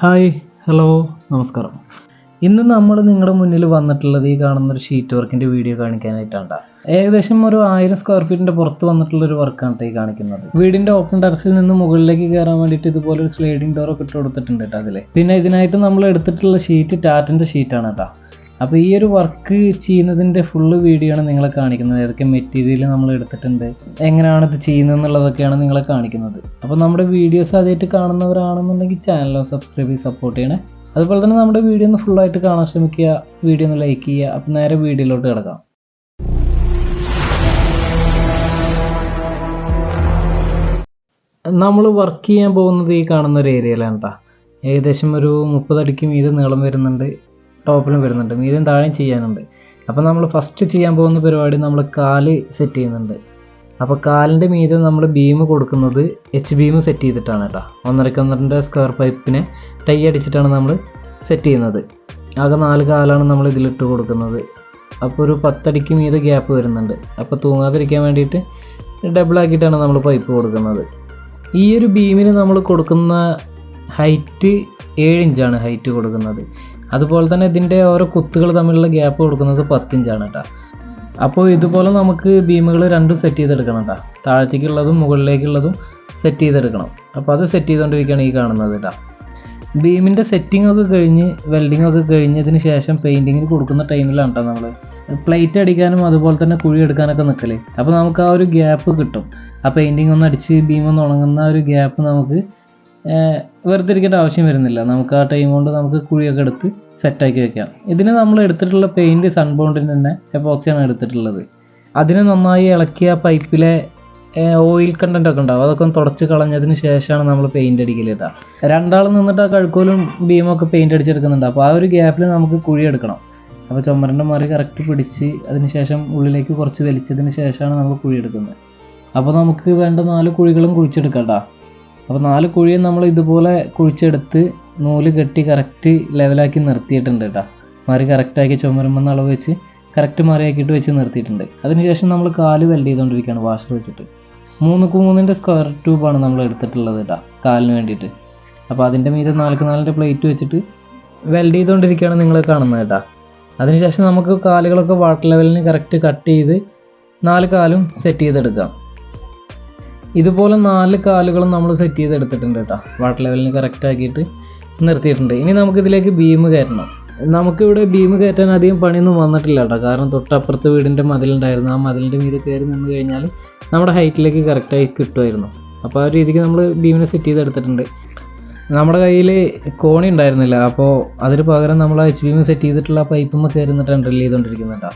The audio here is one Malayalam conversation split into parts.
ഹായ് ഹലോ നമസ്കാരം. ഇന്ന് നമ്മൾ നിങ്ങളുടെ മുന്നിൽ വന്നിട്ടുള്ളത് ഈ കാണുന്ന ഒരു ഷീറ്റ് വർക്കിന്റെ വീഡിയോ കാണിക്കാനായിട്ടാണ്. ഏകദേശം ഒരു ആയിരം സ്ക്വയർ ഫീറ്റിന്റെ പുറത്ത് വന്നിട്ടുള്ള ഒരു വർക്കാണ് ഈ കാണിക്കുന്നത്. വീടിന്റെ ഓപ്പൺ ടെറസിൽ നിന്ന് മുകളിലേക്ക് കയറാൻ വേണ്ടിയിട്ട് ഇതുപോലെ ഒരു സ്ലൈഡിംഗ് ഡോറൊക്കെ ഇട്ട് കൊടുത്തിട്ടുണ്ട് കേട്ടോ അതിൽ പിന്നെ ഇതിനായിട്ട് നമ്മൾ എടുത്തിട്ടുള്ള ഷീറ്റ് ടാറ്റിന്റെ ഷീറ്റാണ് കേട്ടോ അപ്പോൾ ഈ ഒരു വർക്ക് ചെയ്യുന്നതിന്റെ ഫുള്ള് വീഡിയോ ആണ് നിങ്ങളെ കാണിക്കുന്നത്. ഏതൊക്കെ മെറ്റീരിയൽ നമ്മൾ എടുത്തിട്ടുണ്ട് എങ്ങനെയാണ് ഇത് ചെയ്യുന്നത് എന്നുള്ളതൊക്കെയാണ് നിങ്ങളെ കാണിക്കുന്നത്. അപ്പോൾ നമ്മുടെ വീഡിയോസ് ആദ്യമായിട്ട് കാണുന്നവരാണെന്നുണ്ടെങ്കിൽ ചാനൽ സബ്സ്ക്രൈബ് ചെയ്ത് സപ്പോർട്ട് ചെയ്യണേ. അതുപോലെ തന്നെ നമ്മുടെ വീഡിയോ ഒന്ന് ഫുള്ളായിട്ട് കാണാൻ ശ്രമിക്കുക വീഡിയോ ഒന്ന് ലൈക്ക് ചെയ്യുക. അപ്പോൾ നേരെ വീഡിയോയിലോട്ട് കിടക്കാം. നമ്മൾ വർക്ക് ചെയ്യാൻ പോകുന്നത് ഈ കാണുന്ന ഒരു ഏരിയയിലാണ് കേട്ടോ ഏകദേശം ഒരു മുപ്പതടിക്ക് മീതെ നീളം വരുന്നുണ്ട്. ടോപ്പിലും വരുന്നുണ്ട്. മീതിയും താഴെയും ചെയ്യാനുണ്ട്. അപ്പോൾ നമ്മൾ ഫസ്റ്റ് ചെയ്യാൻ പോകുന്ന പരിപാടി നമ്മൾ കാൽ സെറ്റ് ചെയ്യുന്നുണ്ട്. അപ്പോൾ കാലിന്റെ മീതെ നമ്മൾ ബീം കൊടുക്കുന്നത് എച്ച് ബീം സെറ്റ് ചെയ്തിട്ടാണ് കേട്ടോ. ഒന്നര ഒന്നരന്റെ സ്ക്വയർ പൈപ്പിനെ ടൈ അടിച്ചിട്ടാണ് നമ്മൾ സെറ്റ് ചെയ്യുന്നത്. ആകെ നാല് കാലാണ് നമ്മൾ ഇതിലിട്ട് കൊടുക്കുന്നത്. അപ്പോൾ ഒരു പത്തടിക്ക് മീതെ ഗ്യാപ്പ് വരുന്നുണ്ട്. അപ്പോൾ തൂങ്ങാതിരിക്കാൻ വേണ്ടിയിട്ട് ഡബിൾ ആക്കിയിട്ടാണ് നമ്മൾ പൈപ്പ് കൊടുക്കുന്നത്. ഈ ഒരു ബീമിന് നമ്മൾ കൊടുക്കുന്ന ഹൈറ്റ് ഏഴ് ഇഞ്ചാണ് ഹൈറ്റ് കൊടുക്കുന്നത്. അതുപോലെ തന്നെ ഇതിന്റെ ഓരോ കുത്തുകൾ തമ്മിലുള്ള ഗ്യാപ്പ് കൊടുക്കുന്നത് പത്തിഞ്ചാണ് കേട്ടോ അപ്പോൾ ഇതുപോലെ നമുക്ക് ബീമുകൾ രണ്ടും സെറ്റ് ചെയ്തെടുക്കണം കേട്ടോ താഴത്തേക്കുള്ളതും മുകളിലേക്കുള്ളതും സെറ്റ് ചെയ്തെടുക്കണം. അപ്പോൾ അത് സെറ്റ് ചെയ്തുകൊണ്ടിരിക്കുകയാണ് ഈ കാണുന്നത് കേട്ടോ ബീമിന്റെ സെറ്റിംഗ് ഒക്കെ കഴിഞ്ഞ് വെൽഡിംഗ് ഒക്കെ കഴിഞ്ഞതിന് ശേഷം പെയിന്റിങ്ങിന് കൊടുക്കുന്ന ടൈമിലാണ് കേട്ടോ നമ്മൾ പ്ലേറ്റ് അടിക്കാനും അതുപോലെ തന്നെ കുഴി എടുക്കാനൊക്കെ നിൽക്കൽ അപ്പോൾ നമുക്ക് ആ ഒരു ഗ്യാപ്പ് കിട്ടും. ആ പെയിന്റിങ് ഒന്ന് അടിച്ച് ബീം ഒന്ന് ഉണങ്ങുന്ന ഒരു ഗ്യാപ്പ് നമുക്ക് വെറുതെ ഇരിക്കേണ്ട ആവശ്യം വരുന്നില്ല. നമുക്ക് ആ ടൈം കൊണ്ട് നമുക്ക് കുഴിയൊക്കെ എടുത്ത് സെറ്റാക്കി വെക്കാം. ഇതിന് നമ്മൾ എടുത്തിട്ടുള്ള പെയിന്റ് സൺബൗണ്ടിന് തന്നെ എപ്പോക്സിയാണ് എടുത്തിട്ടുള്ളത്. അതിനെ നന്നായി ഇളക്കിയ പൈപ്പിലെ ഓയിൽ കണ്ടന്റ് ഒക്കെ ഉണ്ടാവും. അതൊക്കെ ഒന്ന് തുടച്ച് കളഞ്ഞതിന് ശേഷമാണ് നമ്മൾ പെയിന്റ് അടിക്കൽ ഇതാ രണ്ടാൾ നിന്നിട്ട് ആ കഴുക്കോലും ബീമൊക്കെ പെയിന്റ് അടിച്ചെടുക്കുന്നുണ്ട്. അപ്പോൾ ആ ഒരു ഗ്യാപ്പിൽ നമുക്ക് കുഴി എടുക്കണം. അപ്പോൾ ചുമരന്റെ മറി കറക്റ്റ് പിടിച്ച് അതിന് ശേഷം ഉള്ളിലേക്ക് കുറച്ച് വലിച്ചതിന് ശേഷമാണ് നമ്മൾ കുഴി എടുക്കുന്നത്. അപ്പോൾ നമുക്ക് വേണ്ട നാല് കുഴികളും കുഴിച്ചെടുക്കാം കേട്ടോ അപ്പോൾ നാല് കുഴിയും നമ്മൾ ഇതുപോലെ കുഴിച്ചെടുത്ത് നൂൽ കെട്ടി കറക്റ്റ് ലെവലാക്കി നിർത്തിയിട്ടുണ്ട് കേട്ടോ മാറി കറക്റ്റാക്കി ചുമരുമെന്ന് അളവ് വെച്ച് കറക്റ്റ് മാറിയാക്കിയിട്ട് വെച്ച് നിർത്തിയിട്ടുണ്ട്. അതിനുശേഷം നമ്മൾ കാൽ വെൽഡ് ചെയ്തുകൊണ്ടിരിക്കുകയാണ് വാഷർ വെച്ചിട്ട്. മൂന്നുക്ക് മൂന്നിന്റെ സ്ക്വയർ ട്യൂബാണ് നമ്മൾ എടുത്തിട്ടുള്ളത് കേട്ടോ കാലിന് വേണ്ടിയിട്ട്. അപ്പോൾ അതിന്റെ മീതെ നാൽക്ക് നാലിന്റെ പ്ലേറ്റ് വെച്ചിട്ട് വെൽഡ് ചെയ്തുകൊണ്ടിരിക്കുകയാണ് നിങ്ങൾ കാണുന്നത് കേട്ടോ അതിനുശേഷം നമുക്ക് കാലുകളൊക്കെ വാട്ടർ ലെവലിന് കറക്റ്റ് കട്ട് ചെയ്ത് നാല് കാലും സെറ്റ് ചെയ്തെടുക്കാം. ഇതുപോലെ നാല് കാലുകളും നമ്മൾ സെറ്റ് ചെയ്ത് ചെയ്തെടുത്തിട്ടുണ്ട് കേട്ടോ വാട്ടർ ലെവലിന് കറക്റ്റ് ആക്കിയിട്ട് നിർത്തിയിട്ടുണ്ട്. ഇനി നമുക്കിതിലേക്ക് ബീം കയറ്റണം നമുക്കിവിടെ ബീം കയറ്റാൻ അധികം പണിയൊന്നും വന്നിട്ടില്ല കേട്ടോ കാരണം തൊട്ടപ്പുറത്ത് വീടിന്റെ മതിലുണ്ടായിരുന്നു. ആ മതിലിന്റെ മീതെ കയറി നിന്ന് കഴിഞ്ഞാൽ നമ്മുടെ ഹൈറ്റിലേക്ക് കറക്റ്റായി കിട്ടുമായിരുന്നു. അപ്പോൾ ആ രീതിക്ക് നമ്മൾ ബീമിനെ സെറ്റ് ചെയ്ത് ചെയ്തെടുത്തിട്ടുണ്ട്. നമ്മുടെ കയ്യിൽ കോണി ഉണ്ടായിരുന്നില്ല. അപ്പോൾ അതിന് പകരം നമ്മൾ എച്ച് ബീം സെറ്റ് ചെയ്തിട്ടുള്ള പൈപ്പുമ്മ കയറി നിന്നിട്ടാണ് ഡ്രിൽ ചെയ്തുകൊണ്ടിരിക്കുന്നത് കേട്ടോ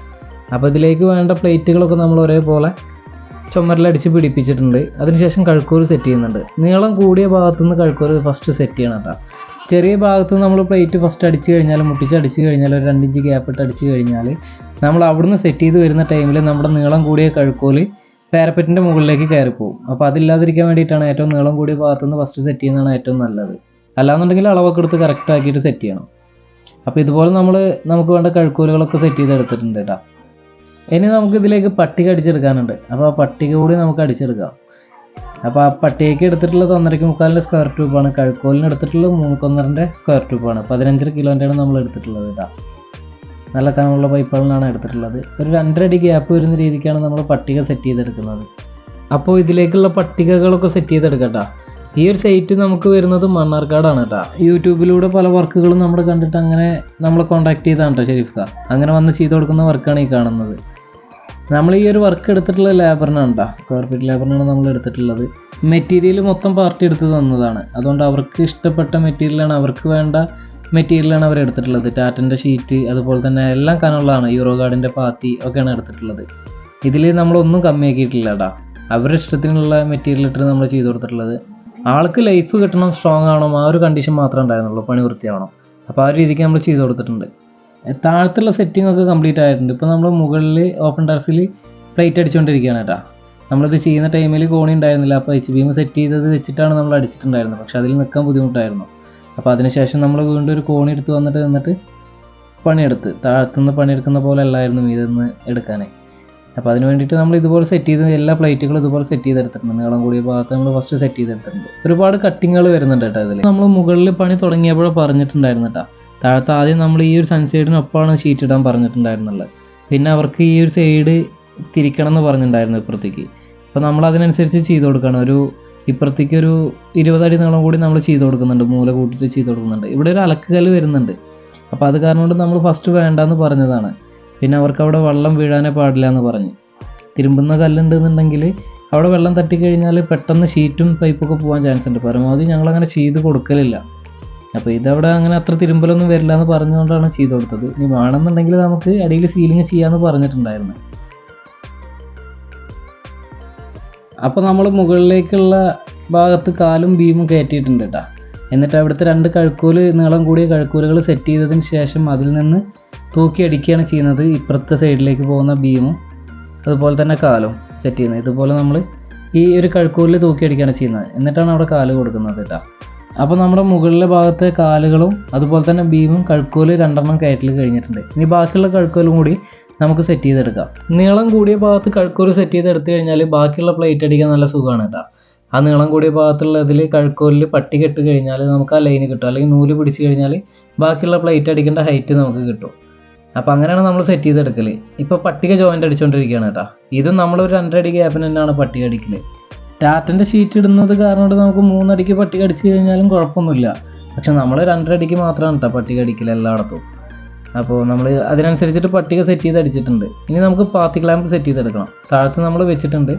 അപ്പോൾ ഇതിലേക്ക് വേണ്ട പ്ലേറ്റുകളൊക്കെ നമ്മൾ ഒരേപോലെ ചുമരിലടിച്ച് പിടിപ്പിച്ചിട്ടുണ്ട്. അതിനുശേഷം കഴുക്കൂർ സെറ്റ് ചെയ്യുന്നുണ്ട്. നീളം കൂടിയ ഭാഗത്തു നിന്ന് കഴുക്കൂർ ഫസ്റ്റ് സെറ്റ് ചെയ്യണം കേട്ടോ ചെറിയ ഭാഗത്ത് നമ്മൾ പ്ലേറ്റ് ഫസ്റ്റ് അടിച്ച് കഴിഞ്ഞാൽ മുട്ടിച്ച് അടിച്ച് കഴിഞ്ഞാൽ ഒരു രണ്ടിഞ്ച് ഗ്യാപ്പ് ഇട്ട് അടിച്ച് കഴിഞ്ഞാൽ നമ്മൾ അവിടുന്ന് സെറ്റ് ചെയ്ത് വരുന്ന ടൈമിൽ നമ്മുടെ നീളം കൂടിയ കഴുക്കൂൽ പാരപ്പറ്റിന്റെ മുകളിലേക്ക് കയറിപ്പോവും അപ്പോൾ അതില്ലാതിരിക്കാൻ വേണ്ടിയിട്ടാണ് ഏറ്റവും നീളം കൂടിയ ഭാഗത്തുനിന്ന് ഫസ്റ്റ് സെറ്റ് ചെയ്യുന്നതാണ് ഏറ്റവും നല്ലത്. അല്ലാന്നുണ്ടെങ്കിൽ അളവൊക്കെ എടുത്ത് കറക്റ്റ് ആക്കിയിട്ട് സെറ്റ് ചെയ്യണം. അപ്പോൾ ഇതുപോലെ നമ്മൾ നമുക്ക് വേണ്ട കഴുക്കൂലുകളൊക്കെ സെറ്റ് ചെയ്ത് എടുത്തിട്ടുണ്ട് കേട്ടോ ഇനി നമുക്ക് ഇതിലേക്ക് പട്ടിക അടിച്ചെടുക്കാനുണ്ട്. അപ്പോൾ ആ പട്ടിക കൂടി നമുക്ക് അടിച്ചെടുക്കാം. അപ്പോൾ ആ പട്ടികയ്ക്ക് എടുത്തിട്ടുള്ളത് ഒന്നരയ്ക്ക് മുക്കാലിന്റെ സ്ക്വയർ ട്യൂബാണ് കഴുക്കോലിന് എടുത്തിട്ടുള്ളത് മൂന്നൊന്നരന്റെ സ്ക്വയർ ട്യൂബാണ് പതിനഞ്ചര കിലോന്റെയാണ് നമ്മൾ എടുത്തിട്ടുള്ളത് ഇതാ നല്ല കനമുള്ള പൈപ്പുകളിലാണ് എടുത്തിട്ടുള്ളത്. ഒരു രണ്ടരടി ഗ്യാപ്പ് വരുന്ന രീതിക്കാണ് നമ്മൾ പട്ടിക സെറ്റ് ചെയ്തെടുക്കുന്നത്. അപ്പോൾ ഇതിലേക്കുള്ള പട്ടികകളൊക്കെ സെറ്റ് ചെയ്തെടുക്കട്ടാ ഈ ഒരു സൈറ്റ് നമുക്ക് വരുന്നത് മണ്ണാർക്കാടാണ് കേട്ടോ. യൂട്യൂബിലൂടെ പല വർക്കുകളും നമ്മൾ കണ്ടിട്ട് അങ്ങനെ നമ്മളെ കോൺടാക്ട് ചെയ്താണ് കേട്ടോ ഷെരീഫ് അങ്ങനെ വന്ന് ചെയ്ത് കൊടുക്കുന്ന വർക്കാണ് ഈ കാണുന്നത്. നമ്മൾ ഈ ഒരു വർക്ക് എടുത്തിട്ടുള്ള ലേബറിനാണ് സ്ക്വയർ ഫീറ്റ് ലേബറിനാണ് നമ്മൾ എടുത്തിട്ടുള്ളത്. മെറ്റീരിയൽ മൊത്തം പാർട്ടി എടുത്ത് തന്നതാണ്. അതുകൊണ്ട് അവർക്ക് ഇഷ്ടപ്പെട്ട മെറ്റീരിയലാണ് അവർക്ക് വേണ്ട മെറ്റീരിയലാണ് അവർ എടുത്തിട്ടുള്ളത്. ടാറ്റന്റെ ഷീറ്റ് അതുപോലെ തന്നെ എല്ലാം കനമുള്ളതാണ്. യൂറോ ഗാർഡിന്റെ പാത്തി ഒക്കെയാണ് എടുത്തിട്ടുള്ളത്. ഇതിൽ നമ്മളൊന്നും കമ്മിയാക്കിയിട്ടില്ല കേട്ടോ അവരുടെ ഇഷ്ടത്തിനുള്ള മെറ്റീരിയൽ ഇട്ടിട്ട് നമ്മൾ ചെയ്തു കൊടുത്തിട്ടുള്ളത്. ആൾക്ക് ലൈഫ് കിട്ടണം സ്ട്രോങ് ആവണം ആ ഒരു കണ്ടീഷൻ മാത്രമേ ഉണ്ടായിരുന്നുള്ളൂ പണി വൃത്തിയാവണം. അപ്പോൾ ആ ഒരു രീതിക്ക് നമ്മൾ ചെയ്തു കൊടുത്തിട്ടുണ്ട്. താഴത്തുള്ള സെറ്റിംഗ് ഒക്കെ കംപ്ലീറ്റ് ആയിട്ടുണ്ട്. ഇപ്പോൾ നമ്മൾ മുകളിൽ ഓപ്പൺ ടെറസിൽ പ്ലേറ്റ് അടിച്ചുകൊണ്ടിരിക്കുകയാണ് കേട്ടോ. നമ്മളിത് ചെയ്യുന്ന ടൈമിൽ കോണി ഉണ്ടായിരുന്നില്ല. അപ്പോൾ എച്ച് ബീം സെറ്റ് ചെയ്തത് വെച്ചിട്ടാണ് നമ്മൾ അടിച്ചിട്ടുണ്ടായിരുന്നത്. പക്ഷേ അതിൽ നിൽക്കാൻ ബുദ്ധിമുട്ടായിരുന്നു. അപ്പോൾ അതിനുശേഷം നമ്മൾ വീണ്ടും ഒരു കോണി എടുത്ത് വന്നിട്ട് നിന്നിട്ട് പണിയെടുത്ത്. താഴത്തുനിന്ന് പണിയെടുക്കുന്ന പോലെ അല്ലായിരുന്നു ഇതെന്ന് എടുക്കാനേ. അപ്പോൾ അതിന് വേണ്ടിയിട്ട് നമ്മൾ ഇതുപോലെ സെറ്റ് ചെയ്ത് എല്ലാ പ്ലേറ്റുകളും ഇതുപോലെ സെറ്റ് ചെയ്തെടുത്തിട്ടുണ്ട്. നീളം കൂടിയ ഭാഗത്ത് നമ്മൾ ഫസ്റ്റ് സെറ്റ് ചെയ്തെടുത്തിട്ടുണ്ട്. ഒരുപാട് കട്ടിങ്ങുകൾ വരുന്നുണ്ട് കേട്ടോ ഇതിൽ നമ്മൾ മുകളിൽ പണി തുടങ്ങിയപ്പോഴേ പറഞ്ഞിട്ടുണ്ടായിരുന്നു കേട്ടോ. താഴത്ത് ആദ്യം നമ്മൾ ഈ ഒരു സൺസൈഡിനൊപ്പമാണ് ഷീറ്റ് ഇടാൻ പറഞ്ഞിട്ടുണ്ടായിരുന്നുള്ളത്. പിന്നെ അവർക്ക് ഈ ഒരു സൈഡ് തിരിക്കണം എന്ന് പറഞ്ഞിട്ടുണ്ടായിരുന്നു ഇപ്പുറത്തേക്ക്. അപ്പോൾ നമ്മൾ അതിനനുസരിച്ച് ചെയ്ത് കൊടുക്കണം ഒരു ഇപ്പുറത്തേക്ക് ഒരു ഇരുപതടി നീളം കൂടി നമ്മൾ ചെയ്ത് കൊടുക്കുന്നുണ്ട്. മൂല കൂട്ടിയിട്ട് ചെയ്ത് കൊടുക്കുന്നുണ്ട്. ഇവിടെ ഒരു അലക്കുകല്ല് വരുന്നുണ്ട്. അപ്പോൾ അത് കാരണം കൊണ്ട് നമ്മൾ ഫസ്റ്റ് വേണ്ടാന്ന് പറഞ്ഞതാണ്. പിന്നെ അവർക്ക് അവിടെ വെള്ളം വീഴാനേ പാടില്ല എന്ന് പറഞ്ഞ്. തിരുമ്പുന്ന കല്ലുണ്ടെന്നുണ്ടെങ്കിൽ അവിടെ വെള്ളം തട്ടിക്കഴിഞ്ഞാൽ പെട്ടെന്ന് ഷീറ്റും പൈപ്പൊക്കെ പോകാൻ ചാൻസ് ഉണ്ട്. പരമാവധി ഞങ്ങളങ്ങനെ ചെയ്ത് കൊടുക്കലില്ല. അപ്പോൾ ഇതവിടെ അങ്ങനെ അത്ര തിരുമ്പലൊന്നും വരില്ല എന്ന് പറഞ്ഞുകൊണ്ടാണ് ചെയ്തു കൊടുത്തത്. ഇനി വേണമെന്നുണ്ടെങ്കിൽ നമുക്ക് അടിയിൽ സീലിംഗ് ചെയ്യാമെന്ന് പറഞ്ഞിട്ടുണ്ടായിരുന്നു. അപ്പോൾ നമ്മൾ മുകളിലേക്കുള്ള ഭാഗത്ത് കാലും ബീമും കയറ്റിയിട്ടുണ്ട് കേട്ടോ എന്നിട്ട് അവിടുത്തെ രണ്ട് കഴുക്കൂൽ നീളം കൂടിയ കഴുക്കൂലുകൾ സെറ്റ് ചെയ്തതിന് ശേഷം അതിൽ നിന്ന് തൂക്കി അടിക്കുകയാണ് ചെയ്യുന്നത്. ഇപ്പുറത്തെ സൈഡിലേക്ക് പോകുന്ന ബീമും അതുപോലെ തന്നെ കാലും സെറ്റ് ചെയ്യുന്നത്. ഇതുപോലെ നമ്മൾ ഈ ഒരു കഴുക്കൂലിൽ തൂക്കി അടിക്കുകയാണ് ചെയ്യുന്നത്. എന്നിട്ടാണ് അവിടെ കാൽ കൊടുക്കുന്നത് കേട്ടോ അപ്പോൾ നമ്മുടെ മുകളിലെ ഭാഗത്തെ കാലുകളും അതുപോലെ തന്നെ ബീമും കഴുക്കോൽ രണ്ടെണ്ണം കയറ്റിൽ കഴിഞ്ഞിട്ടുണ്ട്. ഇനി ബാക്കിയുള്ള കഴുക്കോലും കൂടി നമുക്ക് സെറ്റ് ചെയ്തെടുക്കാം. നീളം കൂടിയ ഭാഗത്ത് കഴുക്കോൽ സെറ്റ് ചെയ്തെടുത്തു കഴിഞ്ഞാൽ ബാക്കിയുള്ള പ്ലേറ്റ് അടിക്കാൻ നല്ല സുഖമാണ് കേട്ടോ. ആ നീളം കൂടിയ ഭാഗത്തുള്ള ഇതിൽ കഴുക്കോലിൽ പട്ടി കെട്ട് കഴിഞ്ഞാൽ നമുക്ക് ആ ലൈന് കിട്ടും. അല്ലെങ്കിൽ നൂൽ പിടിച്ച് കഴിഞ്ഞാൽ ബാക്കിയുള്ള പ്ലേറ്റ് അടിക്കേണ്ട ഹൈറ്റ് നമുക്ക് കിട്ടും. അപ്പോൾ അങ്ങനെയാണ് നമ്മൾ സെറ്റ് ചെയ്തെടുക്കൽ ഇപ്പോൾ പട്ടിക ജോയിന്റ് അടിച്ചുകൊണ്ടിരിക്കുകയാണ് കേട്ടോ. ഇതും നമ്മളൊരു രണ്ടടി ഗ്യാപ്പിന് തന്നെയാണ് പട്ടിക അടിക്കൽ ടാറ്റന്റെ ഷീറ്റ് ഇടുന്നത് കാരണം നമുക്ക് മൂന്നടിക്ക് പട്ടിക അടിച്ചു കഴിഞ്ഞാലും കുഴപ്പമൊന്നുമില്ല. പക്ഷെ നമ്മൾ രണ്ടരടിക്ക് മാത്രമാണ് കേട്ടോ പട്ടിക അടിക്കില്ല എല്ലായിടത്തും. അപ്പോൾ നമ്മൾ അതിനനുസരിച്ചിട്ട് പട്ടിക സെറ്റ് ചെയ്ത് അടിച്ചിട്ടുണ്ട്. ഇനി നമുക്ക് പാത്തി ക്ലാമ്പ് സെറ്റ് ചെയ്തെടുക്കണം താഴത്ത് നമ്മൾ വെച്ചിട്ടുണ്ട്.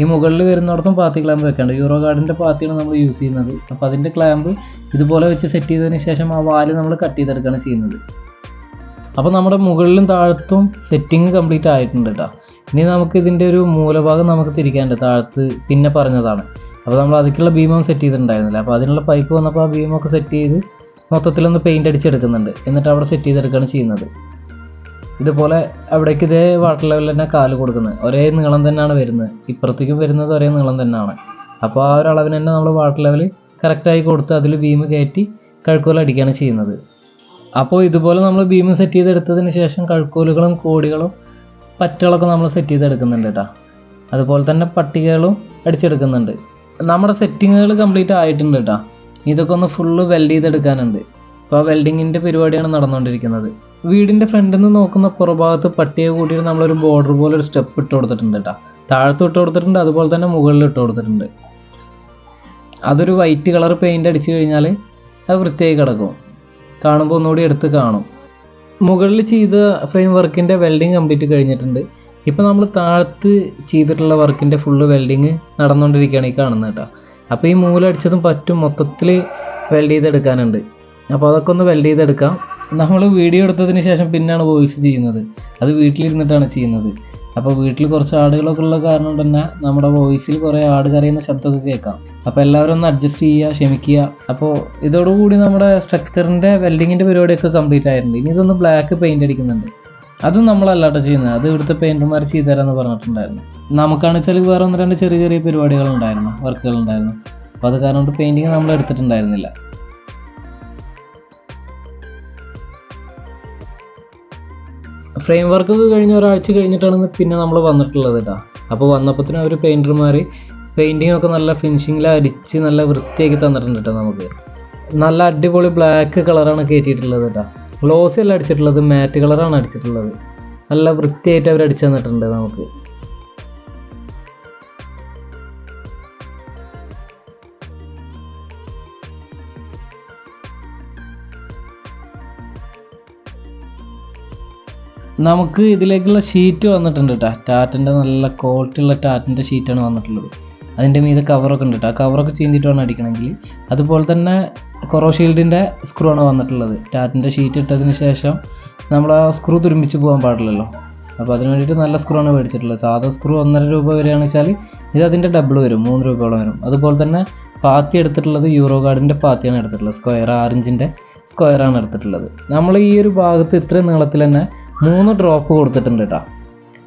ഈ മുകളിൽ വരുന്നിടത്തും പാത്തി ക്ലാമ്പ് വെക്കേണ്ട. യൂറോ ഗാർഡിന്റെ പാത്തിയാണ് നമ്മൾ യൂസ് ചെയ്യുന്നത്. അപ്പോൾ അതിന്റെ ക്ലാമ്പ് ഇതുപോലെ വെച്ച് സെറ്റ് ചെയ്തതിന് ശേഷം ആ വാൽ നമ്മൾ കട്ട് ചെയ്തെടുക്കുകയാണ് ചെയ്യുന്നത്. അപ്പോൾ നമ്മുടെ മുകളിലും താഴത്തും സെറ്റിംഗ് കംപ്ലീറ്റ് ആയിട്ടുണ്ട് കേട്ടോ ഇനി നമുക്ക് ഇതിന്റെ ഒരു മൂലഭാഗം നമുക്ക് തിരിക്കാനുണ്ട്. താഴത്ത് പിന്നെ പറഞ്ഞതാണ്. അപ്പോൾ നമ്മൾ അതിക്കുള്ള ഭീമം സെറ്റ് ചെയ്തിട്ടുണ്ടായിരുന്നില്ല. അപ്പോൾ അതിനുള്ള പൈപ്പ് വന്നപ്പോൾ ആ ബീമൊക്കെ സെറ്റ് ചെയ്ത് മൊത്തത്തിലൊന്ന് പെയിന്റ് അടിച്ചെടുക്കുന്നുണ്ട്. എന്നിട്ട് അവിടെ സെറ്റ് ചെയ്തെടുക്കുകയാണ് ചെയ്യുന്നത്. ഇതുപോലെ അവിടേക്ക് ഇതേ വാട്ടർ ലെവലിൽ തന്നെ കാൽ കൊടുക്കുന്നത്. ഒരേ നീളം തന്നെയാണ് വരുന്നത്. ഇപ്പുറത്തേക്കും വരുന്നത് ഒരേ നീളം തന്നെയാണ്. അപ്പോൾ ആ ഒരു അളവിന് തന്നെ നമ്മൾ വാട്ടർ ലെവൽ കറക്റ്റായി കൊടുത്ത് അതിൽ ബീം കയറ്റി കഴുക്കോൽ അടിക്കുകയാണ് ചെയ്യുന്നത്. അപ്പോൾ ഇതുപോലെ നമ്മൾ ബീം സെറ്റ് ചെയ്തെടുത്തതിന് ശേഷം കഴുക്കോലുകളും കോടികളും പറ്റുകളൊക്കെ നമ്മൾ സെറ്റ് ചെയ്തെടുക്കുന്നുണ്ട് കേട്ടോ അതുപോലെ തന്നെ പട്ടികകളും അടിച്ചെടുക്കുന്നുണ്ട്. നമ്മുടെ സെറ്റിങ്ങുകൾ കംപ്ലീറ്റ് ആയിട്ടുണ്ട് കേട്ടോ ഇതൊക്കെ ഒന്ന് ഫുള്ള് വെൽഡ് ചെയ്തെടുക്കാനുണ്ട്. ഇപ്പോൾ വെൽഡിങ്ങിന്റെ പരിപാടിയാണ് നടന്നുകൊണ്ടിരിക്കുന്നത്. വീടിന്റെ ഫ്രണ്ടിൽ നിന്ന് നോക്കുന്ന പുറഭാഗത്ത് പട്ടിക കൂട്ടിയിട്ട് നമ്മളൊരു ബോർഡർ പോലെ ഒരു സ്റ്റെപ്പ് ഇട്ട് കൊടുത്തിട്ടുണ്ട് കേട്ടോ താഴത്ത് ഇട്ട് കൊടുത്തിട്ടുണ്ട് അതുപോലെ തന്നെ മുകളിൽ ഇട്ട് കൊടുത്തിട്ടുണ്ട്. അതൊരു വൈറ്റ് കളർ പെയിന്റ് അടിച്ചു കഴിഞ്ഞാൽ അത് വൃത്തിയായി കിടക്കും. കാണുമ്പോൾ ഒന്നുകൂടി എടുത്ത് കാണും. മുകളിൽ ചെയ്ത ഫ്രെയിം വർക്കിന്റെ വെൽഡിങ് കംപ്ലീറ്റ് കഴിഞ്ഞിട്ടുണ്ട്. ഇപ്പോൾ നമ്മൾ താഴത്ത് ചെയ്തിട്ടുള്ള വർക്കിന്റെ ഫുള്ള് വെൽഡിങ് നടന്നുകൊണ്ടിരിക്കുകയാണ് ഈ കാണുന്നത് കേട്ടോ. അപ്പോൾ ഈ മൂലടിച്ചതും പറ്റും മൊത്തത്തിൽ വെൽഡ് ചെയ്തെടുക്കാനുണ്ട്. അപ്പോൾ അതൊക്കെ ഒന്ന് വെൽഡ് ചെയ്തെടുക്കാം. നമ്മൾ വീഡിയോ എടുത്തതിന് ശേഷം പിന്നെയാണ് വോയിസ് ചെയ്യുന്നത്. അത് വീട്ടിലിരുന്നിട്ടാണ് ചെയ്യുന്നത്. അപ്പോൾ വീട്ടിൽ കുറച്ച് ആടുകളൊക്കെ ഉള്ള കാരണം തന്നെ നമ്മുടെ വോയിസിൽ കുറേ ആട് കരയുന്ന ശബ്ദമൊക്കെ കേൾക്കാം. അപ്പോൾ എല്ലാവരും ഒന്ന് അഡ്ജസ്റ്റ് ചെയ്യുക ക്ഷമിക്കുക. അപ്പോൾ ഇതോടുകൂടി നമ്മുടെ സ്ട്രക്ചറിന്റെ വെൽഡിങ്ങിന്റെ പരിപാടിയൊക്കെ കംപ്ലീറ്റ് ആയിട്ടുണ്ട്. ഇനി ഇതൊന്ന് ബ്ലാക്ക് പെയിന്റ് അടിക്കുന്നുണ്ട്. അതും നമ്മളല്ലാട്ട ചെയ്യുന്നത്. അത് ഇവിടുത്തെ പെയിന്റർമാർ ചെയ്തുതരാമെന്ന് പറഞ്ഞിട്ടുണ്ടായിരുന്നു. നമുക്കാണ് വെച്ചാൽ വേറെ ഒന്ന് രണ്ട് ചെറിയ ചെറിയ വർക്കുകൾ ഉണ്ടായിരുന്നു അപ്പോൾ അത് കാരണം കൊണ്ട് പെയിന്റിങ് നമ്മൾ എടുത്തിട്ടുണ്ടായിരുന്നില്ല ഫ്രെയിം വർക്ക് കഴിഞ്ഞ ഒരാഴ്ച കഴിഞ്ഞിട്ടാണ് പിന്നെ നമ്മൾ വന്നിട്ടുള്ളത് കേട്ടോ അപ്പോൾ വന്നപ്പോഴത്തേനും അവർ പെയിന്റർമാർ പെയിന്റിങ് ഒക്കെ നല്ല ഫിനിഷിങ്ങിൽ അടിച്ച് നല്ല വൃത്തിയാക്കി തന്നിട്ടുണ്ട് കേട്ടോ നമുക്ക്. നല്ല അടിപൊളി ബ്ലാക്ക് കളറാണ് കയറ്റിയിട്ടുള്ളത് കേട്ടോ ഗ്ലോസി അല്ല അടിച്ചിട്ടുള്ളത് മാറ്റ് കളറാണ് അടിച്ചിട്ടുള്ളത്. നല്ല വൃത്തിയായിട്ട് അവർ അടിച്ചു തന്നിട്ടുണ്ട് നമുക്ക്. നമുക്ക് ഇതിലേക്കുള്ള ഷീറ്റ് വന്നിട്ടുണ്ട് കേട്ടോ ടാറ്റിന്റെ നല്ല ക്വാളിറ്റി ഉള്ള ടാറ്റിന്റെ ഷീറ്റാണ് വന്നിട്ടുള്ളത്. അതിന്റെ മീതെ കവറൊക്കെ ഉണ്ട് കേട്ടോ ആ കവറൊക്കെ ചീന്തിട്ട് വേണം അടിക്കണമെങ്കിൽ. അതുപോലെ തന്നെ കൊറോ ഷീൽഡിന്റെ സ്ക്രൂ ആണ് വന്നിട്ടുള്ളത്. ടാറ്റിന്റെ ഷീറ്റ് ഇട്ടതിന് ശേഷം നമ്മൾ ആ സ്ക്രൂ തുരുമ്പിച്ച് പോകാൻ പാടില്ലല്ലോ. അപ്പോൾ അതിന് വേണ്ടിയിട്ട് നല്ല സ്ക്രൂ ആണ് മേടിച്ചിട്ടുള്ളത്. സാധാ സ്ക്രൂ ഒന്നര രൂപ വരികയാണെന്ന് വെച്ചാൽ ഇത് അതിന്റെ ഡബിൾ വരും മൂന്ന് രൂപയോളം വരും. അതുപോലെ തന്നെ പാത്തി എടുത്തിട്ടുള്ളത് യൂറോ ഗാർഡിന്റെ പാത്തിയാണ് എടുത്തിട്ടുള്ളത്. സ്ക്വയർ ആറിഞ്ചിന്റെ സ്ക്വയറാണ് എടുത്തിട്ടുള്ളത്. നമ്മൾ ഈ ഒരു ഭാഗത്ത് ഇത്രയും നീളത്തിൽ തന്നെ മൂന്ന് ഡ്രോപ്പ് കൊടുത്തിട്ടുണ്ട് കേട്ടോ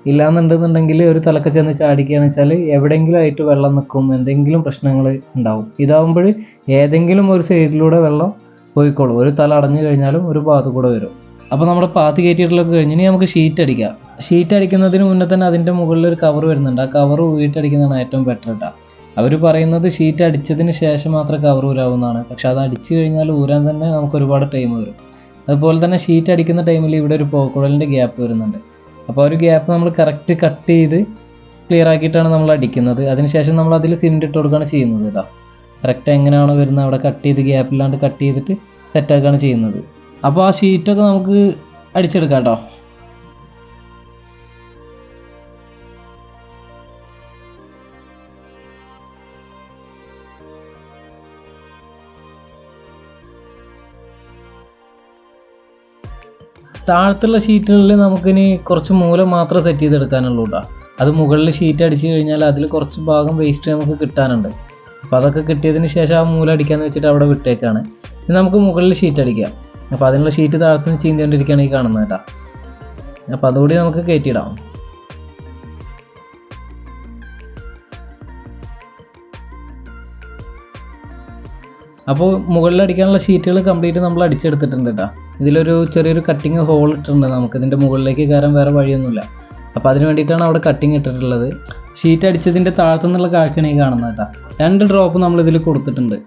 ഇല്ലാന്നുണ്ടെന്നുണ്ടെങ്കിൽ ഒരു തലക്ക് ചെന്ന് ചാടിക്കുകയാണെന്ന് വെച്ചാൽ എവിടെയെങ്കിലും ആയിട്ട് വെള്ളം നിൽക്കും എന്തെങ്കിലും പ്രശ്നങ്ങൾ ഉണ്ടാവും. ഇതാവുമ്പോൾ ഏതെങ്കിലും ഒരു സൈഡിലൂടെ വെള്ളം പോയിക്കോളും. ഒരു തല അടഞ്ഞു കഴിഞ്ഞാലും ഒരു ഭാഗത്ത് കൂടെ വരും. അപ്പോൾ നമ്മുടെ പാത്തി കയറ്റിയിട്ടുള്ളൊക്കെ കഴിഞ്ഞ് ഇനി നമുക്ക് ഷീറ്റ് അടിക്കാം. ഷീറ്റ് അടിക്കുന്നതിന് മുന്നേ തന്നെ അതിന്റെ മുകളിൽ ഒരു കവർ വരുന്നുണ്ട്. ആ കവർ ഊരിട്ടടിക്കുന്നതാണ് ഏറ്റവും ബെറ്റർ കേട്ടോ അവർ പറയുന്നത് ഷീറ്റ് അടിച്ചതിന് ശേഷം മാത്രമേ കവർ ഊരാവുന്നതാണ് പക്ഷെ അത് അടിച്ചു കഴിഞ്ഞാൽ ഊരാൻ തന്നെ നമുക്ക് ഒരുപാട് ടൈം വരും. അതുപോലെ തന്നെ ഷീറ്റ് അടിക്കുന്ന ടൈമിൽ ഇവിടെ ഒരു പോക്കുഴലിന്റെ ഗ്യാപ്പ് വരുന്നുണ്ട്. അപ്പോൾ ആ ഒരു ഗ്യാപ്പ് നമ്മൾ കറക്റ്റ് കട്ട് ചെയ്ത് ക്ലിയർ ആക്കിയിട്ടാണ് നമ്മൾ അടിക്കുന്നത്. അതിനുശേഷം നമ്മൾ അതിൽ സിമെന്റ് ഇട്ട് കൊടുക്കുകയാണ് ചെയ്യുന്നത് കേട്ടോ കറക്റ്റ് എങ്ങനെയാണോ വരുന്നത് അവിടെ കട്ട് ചെയ്ത് ഗ്യാപ്പില്ലാണ്ട് കട്ട് ചെയ്തിട്ട് സെറ്റാക്കുകയാണ് ചെയ്യുന്നത്. അപ്പോൾ ആ ഷീറ്റൊക്കെ നമുക്ക് അടിച്ചെടുക്കാം കേട്ടോ താഴത്തുള്ള ഷീറ്റുകളിൽ നമുക്കിനി കുറച്ച് മൂലം മാത്രം സെറ്റ് ചെയ്തെടുക്കാനുള്ളൂ കേട്ടോ അത് മുകളിൽ ഷീറ്റ് അടിച്ചു കഴിഞ്ഞാൽ അതിൽ കുറച്ച് ഭാഗം വേസ്റ്റ് നമുക്ക് കിട്ടാനുണ്ട്. അപ്പോൾ അതൊക്കെ കിട്ടിയതിന് ശേഷം ആ മൂല അടിക്കാന്ന് വെച്ചിട്ട് അവിടെ വിട്ടേക്കാണ്. ഇനി നമുക്ക് മുകളിൽ ഷീറ്റ് അടിക്കാം. അപ്പോൾ അതിനുള്ള ഷീറ്റ് താഴത്തുനിന്ന് ചീന്തിക്കൊണ്ടിരിക്കുകയാണ് ഈ കാണുന്നത് കേട്ടോ. അപ്പോൾ അതുകൂടി നമുക്ക് കയറ്റിയിടാം. അപ്പോൾ മുകളിൽ അടിക്കാനുള്ള ഷീറ്റുകൾ കംപ്ലീറ്റ് നമ്മൾ അടിച്ചെടുത്തിട്ടുണ്ട് കേട്ടോ ഇതിലൊരു ചെറിയൊരു കട്ടിങ് ഹോൾ ഇട്ടിട്ടുണ്ട് നമുക്ക്. ഇതിന്റെ മുകളിലേക്ക് കയറാൻ വേറെ വഴിയൊന്നുമില്ല. അപ്പോൾ അതിന് വേണ്ടിയിട്ടാണ് അവിടെ കട്ടിങ് ഇട്ടിട്ടുള്ളത്. ഷീറ്റ് അടിച്ചതിന്റെ താഴത്തു നിന്നുള്ള കാഴ്ചയാണ് ഈ കാണുന്നത് കേട്ടോ. രണ്ട് ഡ്രോപ്പ് നമ്മൾ ഇതിൽ കൊടുത്തിട്ടുണ്ട്.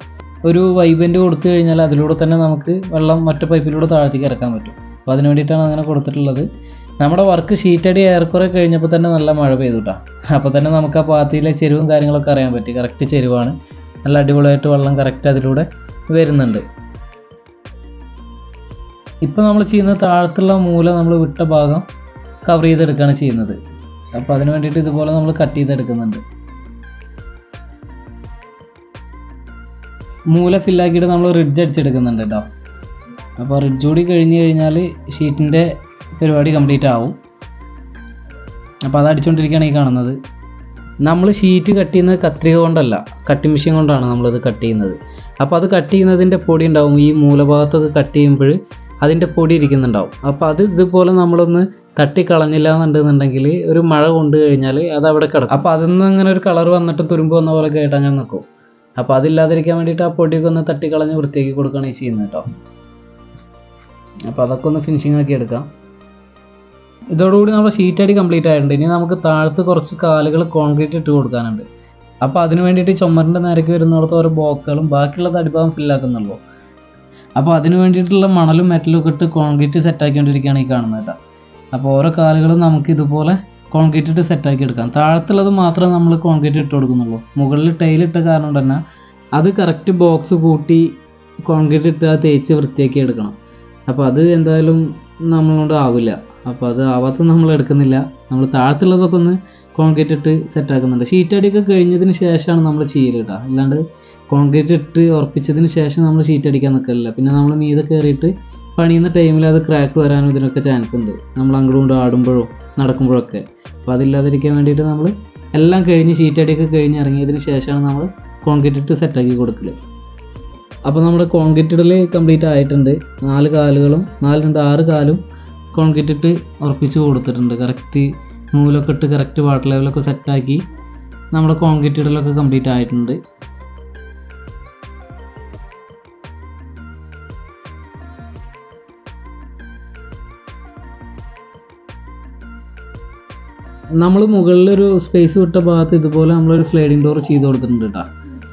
ഒരു വൈബന്റ് കൊടുത്തു കഴിഞ്ഞാൽ അതിലൂടെ തന്നെ നമുക്ക് വെള്ളം മറ്റു പൈപ്പിലൂടെ താഴത്തേക്ക് ഇറക്കാൻ പറ്റും. അപ്പോൾ അതിന് വേണ്ടിയിട്ടാണ് അങ്ങനെ കൊടുത്തിട്ടുള്ളത്. നമ്മുടെ വർക്ക് ഷീറ്റടി ഏറെക്കുറെ കഴിഞ്ഞപ്പോൾ തന്നെ നല്ല മഴ പെയ്തു കേട്ടോ. അപ്പോൾ തന്നെ നമുക്ക് ആ പാത്തിയിലെ ചെരുവും കാര്യങ്ങളൊക്കെ അറിയാൻ പറ്റി. കറക്റ്റ് ചെരുവാണ്. നല്ല അടിപൊളിയായിട്ട് വെള്ളം കറക്റ്റ് അതിലൂടെ വരുന്നുണ്ട്. ഇപ്പോൾ നമ്മൾ ചെയ്യുന്ന താഴത്തുള്ള മൂല നമ്മൾ വിട്ട ഭാഗം കവർ ചെയ്തെടുക്കുകയാണ് ചെയ്യുന്നത്. അപ്പോൾ അതിന് വേണ്ടിയിട്ട് ഇതുപോലെ നമ്മൾ കട്ട് ചെയ്തെടുക്കുന്നുണ്ട്. മൂല ഫില്ലാക്കിയിട്ട് നമ്മൾ റിഡ്ജ് അടിച്ചെടുക്കുന്നുണ്ട് കേട്ടോ അപ്പോൾ റിഡ്ജ് കൂടി കഴിഞ്ഞ് കഴിഞ്ഞാൽ ഷീറ്റിന്റെ പരിപാടി കംപ്ലീറ്റ് ആവും. അപ്പോൾ അത് അടിച്ചുകൊണ്ടിരിക്കുകയാണ് ഈ കാണുന്നത്. നമ്മൾ ഷീറ്റ് കട്ട് ചെയ്യുന്നത് കത്രിക കൊണ്ടല്ല കട്ടിംഗ് മെഷീൻ കൊണ്ടാണ് നമ്മളത് കട്ട് ചെയ്യുന്നത്. അപ്പോൾ അത് കട്ട് ചെയ്യുന്നതിന്റെ പൊടി ഉണ്ടാവും ഈ മൂലഭാഗത്തൊക്കെ കട്ട് ചെയ്യുമ്പോൾ അതിന്റെ പൊടി ഇരിക്കുന്നുണ്ടാവും. അപ്പോൾ അത് ഇതുപോലെ നമ്മളൊന്ന് തട്ടിക്കളഞ്ഞില്ല എന്നുണ്ടെന്നുണ്ടെങ്കിൽ ഒരു മഴ കൊണ്ടു കഴിഞ്ഞാൽ അത് അവിടെ കിടക്കും. അപ്പോൾ അതിൽ അങ്ങനെ ഒരു കളർ വന്നിട്ട് തുരുമ്പ് വന്ന പോലെ കേട്ടാൽ ഞാൻ നിൽക്കും അപ്പോൾ അതില്ലാതിരിക്കാൻ വേണ്ടിയിട്ട് ആ പൊടിയൊക്കെ ഒന്ന് തട്ടിക്കളഞ്ഞ് വൃത്തിയാക്കി കൊടുക്കുകയാണ് ഈ ചെയ്യുന്നത് കേട്ടോ. അപ്പോൾ അതൊക്കെ ഒന്ന് ഫിനിഷിംഗ് ആക്കി എടുക്കാം. ഇതോടുകൂടി നമ്മുടെ ഷീറ്റ് അടി കംപ്ലീറ്റ് ആയിട്ടുണ്ട്. ഇനി നമുക്ക് താഴത്ത് കുറച്ച് കാലുകൾ കോൺക്രീറ്റ് ഇട്ട് കൊടുക്കാനുണ്ട്. അപ്പോൾ അതിന് വേണ്ടിയിട്ട് ചുമരിന്റെ നേരേക്ക് വരുന്നിടത്ത് ഓരോ ബോക്സുകളും ബാക്കിയുള്ളത് അടിഭാഗം ഫില്ലാക്കുന്നുള്ളൂ അപ്പോൾ അതിന് വേണ്ടിയിട്ടുള്ള മണലും മെറ്റലും ഒക്കെ ഇട്ട് കോൺക്രീറ്റ് സെറ്റാക്കിക്കൊണ്ടിരിക്കുകയാണ് ഈ കാണുന്നത് കേട്ടോ. അപ്പോൾ ഓരോ കാലുകളും നമുക്ക് ഇതുപോലെ കോൺക്രീറ്റ് ഇട്ട് സെറ്റാക്കി എടുക്കാം. താഴത്തുള്ളത് മാത്രമേ നമ്മൾ കോൺക്രീറ്റ് ഇട്ട് കൊടുക്കുന്നുള്ളൂ. മുകളിൽ ടൈൽ ഇട്ട കാരണം തന്നെ അത് കറക്റ്റ് ബോക്സ് കൂട്ടി കോൺക്രീറ്റ് ഇട്ട് അത് തേച്ച് വൃത്തിയാക്കി എടുക്കണം. അപ്പോൾ അത് എന്തായാലും നമ്മളോട് ആവില്ല. അപ്പോൾ അത് ആവാത്തത് നമ്മൾ എടുക്കുന്നില്ല. നമ്മൾ താഴത്തുള്ളതൊക്കെ ഒന്ന് കോൺക്രീറ്റ് ഇട്ട് സെറ്റാക്കുന്നുണ്ട് ഷീറ്റ് അടിയൊക്കെ കഴിഞ്ഞതിന് ശേഷമാണ് നമ്മൾ ചെയ്യൽ കേട്ടോ. അല്ലാണ്ട് കോൺക്രീറ്റ് ഇട്ട് ഉറപ്പിച്ചതിന് ശേഷം നമ്മൾ ഷീറ്റ് അടിക്കാൻ നിൽക്കലില്ല പിന്നെ നമ്മൾ മീതെ കയറിയിട്ട് പണിയുന്ന ടൈമിൽ അത് ക്രാക്ക് വരാനും ഇതിനൊക്കെ ചാൻസ് ഉണ്ട്. നമ്മൾ അങ്ങോട്ടും ഇങ്ങോട്ടും ആടുമ്പോഴോ നടക്കുമ്പോഴൊക്കെ അപ്പോൾ അതില്ലാതിരിക്കാൻ വേണ്ടിയിട്ട് നമ്മൾ എല്ലാം കഴിഞ്ഞ് ഷീറ്റ് അടിയൊക്കെ കഴിഞ്ഞ് ഇറങ്ങിയതിന് ശേഷമാണ് നമ്മൾ കോൺക്രീറ്റ് ഇട്ട് സെറ്റാക്കി കൊടുക്കൽ അപ്പോൾ നമ്മുടെ കോൺക്രീറ്റ് ഇടൽ കംപ്ലീറ്റ് ആയിട്ടുണ്ട്. നാല് കാലുകളും നാല് രണ്ട് ആറ് കാലും കോൺക്രീറ്റ് ഇട്ട് ഉറപ്പിച്ച് കൊടുത്തിട്ടുണ്ട്. കറക്റ്റ് നൂലൊക്കെ ഇട്ട് കറക്റ്റ് വാട്ടർ ലെവലൊക്കെ സെറ്റാക്കി നമ്മുടെ കോൺക്രീറ്റ് ഇടലൊക്കെ കംപ്ലീറ്റ് ആയിട്ടുണ്ട്. നമ്മൾ മുകളിലൊരു സ്പേസ് വിട്ട ഭാഗത്ത് ഇതുപോലെ നമ്മളൊരു സ്ലൈഡിംഗ് ഡോർ ചെയ്ത് കൊടുത്തിട്ടുണ്ട് കേട്ടോ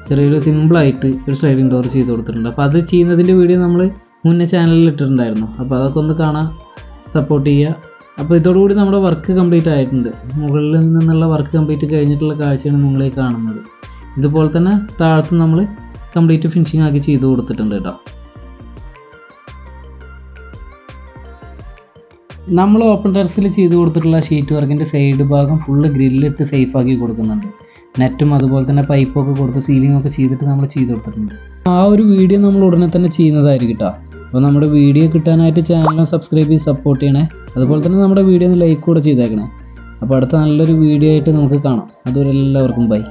ചെറിയൊരു സിമ്പിളായിട്ട് ഒരു സ്ലൈഡിംഗ് ഡോർ ചെയ്ത് കൊടുത്തിട്ടുണ്ട്. അപ്പോൾ അത് ചെയ്യുന്നതിന്റെ വീഡിയോ നമ്മൾ മുന്നേ ചാനലിൽ ഇട്ടിട്ടുണ്ടായിരുന്നു. അപ്പോൾ അതൊക്കെ ഒന്ന് കാണാൻ സപ്പോർട്ട് ചെയ്യുക അപ്പോൾ ഇതോടുകൂടി നമ്മുടെ വർക്ക് കംപ്ലീറ്റ് ആയിട്ടുണ്ട്. മുകളിൽ നിന്നുള്ള വർക്ക് കംപ്ലീറ്റ് കഴിഞ്ഞിട്ടുള്ള കാഴ്ചയാണ് നിങ്ങളീ കാണുന്നത്. ഇതുപോലെ തന്നെ താഴത്ത് നമ്മൾ കംപ്ലീറ്റ് ഫിനിഷിംഗ് ആക്കി ചെയ്ത് കൊടുത്തിട്ടുണ്ട് കേട്ടോ നമ്മൾ ഓപ്പൺ ടെറസിൽ ചെയ്ത് കൊടുത്തിട്ടുള്ള ഷീറ്റ് വർക്കിന്റെ സൈഡ് ഭാഗം ഫുള്ള് ഗ്രില്ലിട്ട് സേഫാക്കി കൊടുക്കുന്നുണ്ട്. നെറ്റും അതുപോലെ തന്നെ പൈപ്പൊക്കെ കൊടുത്ത് സീലിംഗ് ഒക്കെ ചെയ്തിട്ട് നമ്മൾ ചെയ്ത് കൊടുത്തിട്ടുണ്ട്. ആ ഒരു വീഡിയോ നമ്മൾ ഉടനെ തന്നെ ചെയ്യുന്നതായിരിക്കും കേട്ടോ അപ്പോൾ നമ്മുടെ വീഡിയോ കിട്ടാനായിട്ട് ചാനലും സബ്സ്ക്രൈബ് ചെയ്ത് സപ്പോർട്ട് ചെയ്യണേ. അതുപോലെ തന്നെ നമ്മുടെ വീഡിയോ ഒന്ന് ലൈക്ക് കൂടെ ചെയ്തേക്കണേ. അപ്പോൾ അടുത്ത നല്ലൊരു വീഡിയോ ആയിട്ട് നമുക്ക് കാണാം. അതുവരെ എല്ലാവർക്കും ബൈ